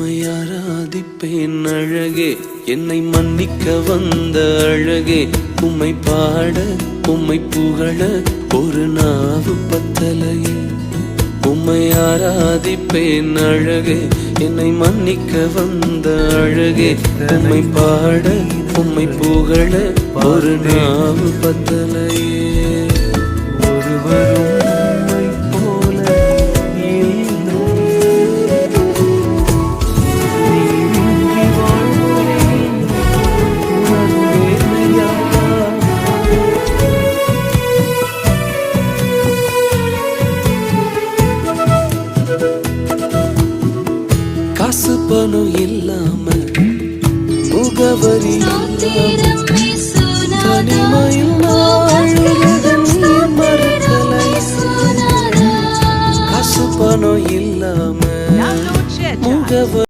உம்மை ஆராதிப்பேன் அழகே என்னை மன்னிக்க வந்த அழகே. உம்மை பாட உம்மை புகழ ஒரு நாவு பத்தலையே. உம்மை ஆராதிப்பேன் அழகே என்னை மன்னிக்க வந்த அழகே. உம்மை பாட உம்மை புகழ ஒரு நாவு பத்தலையே. காசு பணம் இல்லாம முகவரி தனிமையில். காசு பணம் இல்லாம. முகவரி